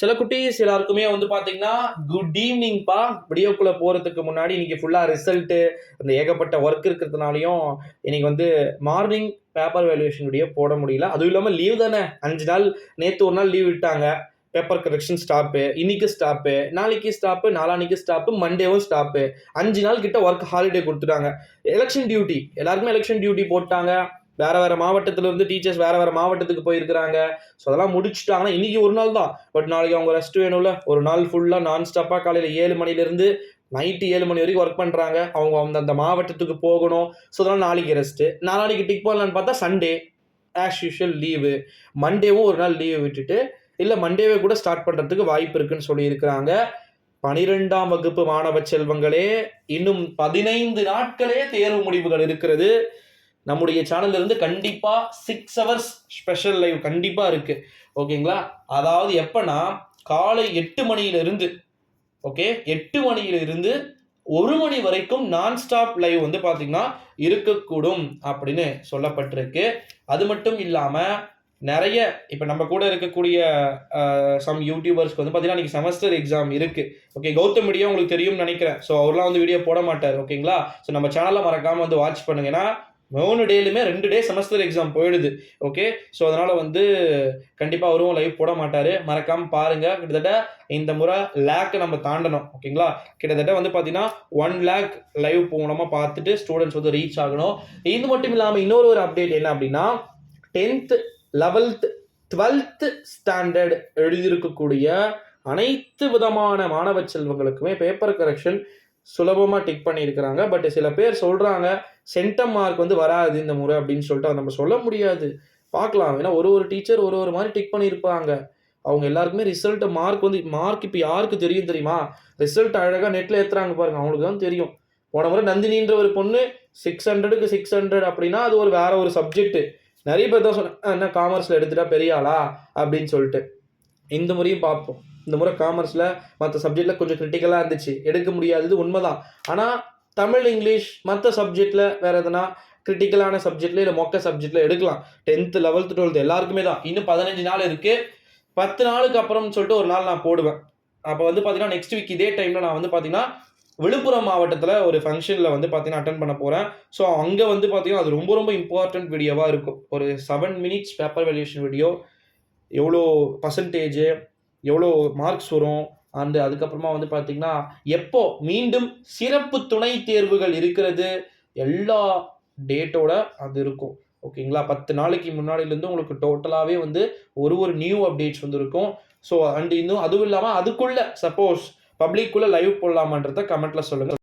சில குட்டீஸ் எல்லாருக்குமே வந்து பாத்தீங்கன்னா குட் ஈவினிங்ப்பா விடியோக்குள்ளே போறதுக்கு முன்னாடி இன்னைக்கு ஃபுல்லா ரிசல்ட் அந்த ஏகப்பட்ட ஒர்க் இருக்கிறதுனாலையும் இன்னைக்கு வந்து மார்னிங் பேப்பர் வேல்யூவேஷன் வீடியோ போட முடியல. அதுவும் இல்லாமல் லீவ் தானே. அஞ்சு நாள் நேற்று ஒரு நாள் லீவ் விட்டாங்க. பேப்பர் கரெக்ஷன் ஸ்டாப்பு இன்னைக்கு ஸ்டாப்பு நாளைக்கு ஸ்டாப்பு நாளான்னைக்கு ஸ்டாப்பு மண்டேவும் ஸ்டாப்பு அஞ்சு நாள் கிட்ட ஒர்க் ஹாலிடே கொடுத்துட்டாங்க. எலெக்ஷன் டியூட்டி எல்லாருக்குமே எலெக்ஷன் டியூட்டி போட்டாங்க. வேறு வேறு மாவட்டத்திலேருந்து டீச்சர்ஸ் வேறு வேறு மாவட்டத்துக்கு போயிருக்கிறாங்க. ஸோ அதெல்லாம் முடிச்சுட்டாங்கன்னா இன்றைக்கி ஒரு நாள் தான். பட் நாளைக்கு அவங்க ரெஸ்ட் வேணும்ல. ஒரு நாள் ஃபுல்லாக நான் ஸ்டாப்பாக காலையில் ஏழு மணிலேருந்து நைட்டு ஏழு மணி வரைக்கும் ஒர்க் பண்ணுறாங்க அவங்க அந்த அந்த மாவட்டத்துக்கு போகணும். ஸோ அதெல்லாம் நாளைக்கு ரெஸ்ட்டு நாளைக்கு டிக் பண்ணலான்னு பார்த்தா சண்டே ஆஸ் யூஷுவல் லீவு மண்டேவும் ஒரு நாள் லீவு விட்டுட்டு இல்லை மண்டேவே கூட ஸ்டார்ட் பண்ணுறதுக்கு வாய்ப்பு இருக்குன்னு சொல்லியிருக்கிறாங்க. பனிரெண்டாம் வகுப்பு மாணவ செல்வங்களே இன்னும் பதினைந்து நாட்களே தேர்வு முடிவுகள் இருக்கிறது. நம்முடைய சேனல்ல இருந்து கண்டிப்பா சிக்ஸ் ஹவர்ஸ் ஸ்பெஷல் லைவ் கண்டிப்பா இருக்கு. ஓகேங்களா அதாவது எப்பனா காலை எட்டு மணியிலிருந்து ஓகே எட்டு மணியிலிருந்து ஒரு மணி வரைக்கும் நான் ஸ்டாப் லைவ் வந்து பார்த்தீங்கன்னா இருக்கக்கூடும் அப்படின்னு சொல்லப்பட்டிருக்கு. அது மட்டும் இல்லாமல் நிறைய இப்போ நம்ம கூட இருக்கக்கூடிய சம் யூடியூபர்ஸ்க்கு வந்து பார்த்தீங்கன்னா இன்னைக்கு செமஸ்டர் எக்ஸாம் இருக்குது ஓகே கௌதம் வீடியோ உங்களுக்கு தெரியும்னு நினைக்கிறேன். ஸோ அவர்லாம் வந்து வீடியோ போட மாட்டார். ஓகேங்களா ஸோ நம்ம சேனலை மறக்காமல் வந்து வாட்ச் பண்ணுங்கன்னா மூணு டேலுமே ரெண்டு டே செமஸ்டர் எக்ஸாம் போயிடுது. ஓகே ஸோ அதனால் வந்து கண்டிப்பாக அவரும் லைவ் போட மாட்டார். மறக்காமல் பாருங்கள் கிட்டத்தட்ட இந்த முறை லேக்கை நம்ம தாண்டணும். ஓகேங்களா கிட்டத்தட்ட வந்து பார்த்தீங்கன்னா ஒன் லேக் லைவ் போனோமா பார்த்துட்டு ஸ்டூடெண்ட்ஸ் வந்து ரீச் ஆகணும். இது மட்டும் இல்லாமல் இன்னொரு ஒரு அப்டேட் என்ன அப்படின்னா டென்த்து லெவல்த்து டுவெல்த்து ஸ்டாண்டர்ட் எழுதியிருக்கக்கூடிய அனைத்து விதமான மாணவ செல்வங்களுக்குமே பேப்பர் கரெக்ஷன் சுலபமாக டிக் பண்ணியிருக்கிறாங்க. பட் சில பேர் சொல்கிறாங்க சென்டம் மார்க் வந்து வராது இந்த முறை அப்படின்னு சொல்லிட்டு அதை நம்ம சொல்ல முடியாது. பார்க்கலாம். ஏன்னா ஒரு ஒரு டீச்சர் ஒரு ஒரு மாதிரி டிக் பண்ணியிருப்பாங்க. அவங்க எல்லாருக்குமே ரிசல்ட் மார்க் வந்து மார்க் இப்போ யாருக்கு தெரியும் தெரியுமா? ரிசல்ட் அழகாக நெட்டில் ஏற்றுறாங்க பாருங்கள் அவங்களுக்கு தான் தெரியும். போன முறை நந்தினின்ற ஒரு பொண்ணு சிக்ஸ் ஹண்ட்ரடுக்கு சிக்ஸ் ஹண்ட்ரட் அப்படின்னா அது ஒரு வேற ஒரு சப்ஜெக்ட் நிறைய பேர் தான் சொன்னேன் என்ன காமர்ஸில் எடுத்துட்டா பெரிய ஆளா? அப்படின்னு சொல்லிட்டு. இந்த முறையும் பார்ப்போம். இந்த முறை காமர்ஸில் மற்ற சப்ஜெக்டில் கொஞ்சம் கிரிட்டிக்கலாக இருந்துச்சு. எடுக்க முடியாதது உண்மைதான். ஆனால் தமிழ் இங்கிலீஷ் மற்ற சப்ஜெக்டில் வேறு எதனா கிரிட்டிக்கலான சப்ஜெக்ட்ல இல்லை மொக்க சப்ஜெக்டில் எடுக்கலாம். டென்த்து லெவல்த்து டுவெல்த்து எல்லாருக்குமே தான். இன்னும் பதினஞ்சு நாள் இருக்குது பத்து நாளுக்கு அப்புறம்னு சொல்லிட்டு ஒரு நாள் நான் போடுவேன். அப்போ வந்து பார்த்தீங்கன்னா நெக்ஸ்ட் வீக் இதே டைமில் நான் வந்து பார்த்தீங்கன்னா விழுப்புரம் மாவட்டத்தில் ஒரு ஃபங்க்ஷனில் வந்து பார்த்தீங்கன்னா அட்டன் பண்ண போகிறேன் ஸோ அங்கே வந்து பார்த்தீங்கன்னா அது ரொம்ப ரொம்ப இம்பார்ட்டன்ட் வீடியோவாக இருக்கும். ஒரு seven minutes paper valuation video எவ்வளோ பர்சன்டேஜு எவ்வளோ மார்க்ஸ் வரும்? அண்டு அதுக்கப்புறமா வந்து பார்த்திங்கன்னா எப்போ மீண்டும் சிறப்பு துணை தேர்வுகள் இருக்கிறது? எல்லா டேட்டோட அது இருக்கும். ஓகேங்களா பத்து நாளைக்கு முன்னாடியிலேருந்து உங்களுக்கு டோட்டலாகவே வந்து ஒரு ஒரு நியூ அப்டேட்ஸ் வந்து இருக்கும் ஸோ அண்ட் இன்னும் அதுவும் இல்லாமல் அதுக்குள்ளே சப்போஸ் பப்ளிக்குள்ளே லைவ் போடலாமான்றத கமெண்ட்டில் சொல்லுங்கள்